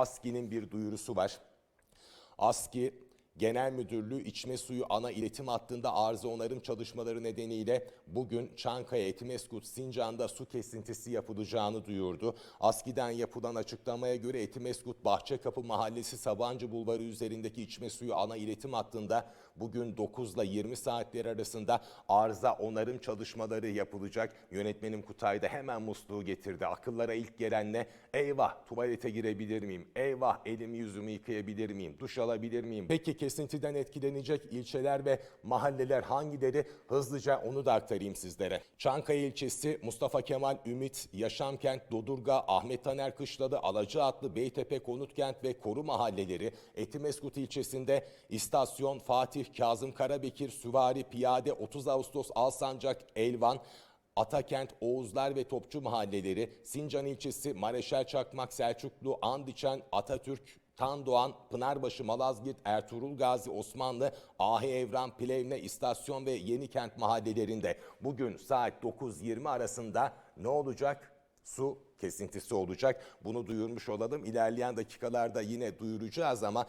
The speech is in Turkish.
ASKİ'nin bir duyurusu var. ASKİ Genel Müdürlüğü içme suyu ana iletim hattında arıza onarım çalışmaları nedeniyle bugün Çankaya, Etimeskut, Sincan'da su kesintisi yapılacağını duyurdu. ASKİ'den yapılan açıklamaya göre Etimeskut Bahçekapı Mahallesi Sabancı Bulvarı üzerindeki içme suyu ana iletim hattında bugün 9 ile 20 saatler arasında arıza onarım çalışmaları yapılacak. Yönetmenim Kutay da hemen musluğu getirdi. Akıllara ilk gelen ne? Eyvah tuvalete girebilir miyim? Eyvah elimi yüzümü yıkayabilir miyim? Duş alabilir miyim? Peki kesintiden etkilenecek ilçeler ve mahalleler hangileri? Hızlıca onu da aktarayım sizlere. Çankaya ilçesi Mustafa Kemal Ümit, Yaşamkent, Dodurga, Ahmet Taner Kışladı, Alacıatlı, Beytepe, Konutkent ve Koru mahalleleri, Etimeskut ilçesinde İstasyon, Fatih, Kazım Karabekir, Süvari, Piyade, 30 Ağustos, Alsancak, Elvan, Atakent, Oğuzlar ve Topçu mahalleleri, Sincan ilçesi, Mareşal Çakmak, Selçuklu, Andiçen, Atatürk, Tandoğan, Pınarbaşı, Malazgirt, Ertuğrul Gazi, Osmanlı, Ahi Evran, Plevne, İstasyon ve Yenikent mahallelerinde bugün saat 9.20 arasında ne olacak? Su kesintisi olacak. Bunu duyurmuş olalım. İlerleyen dakikalarda yine duyuracağız ama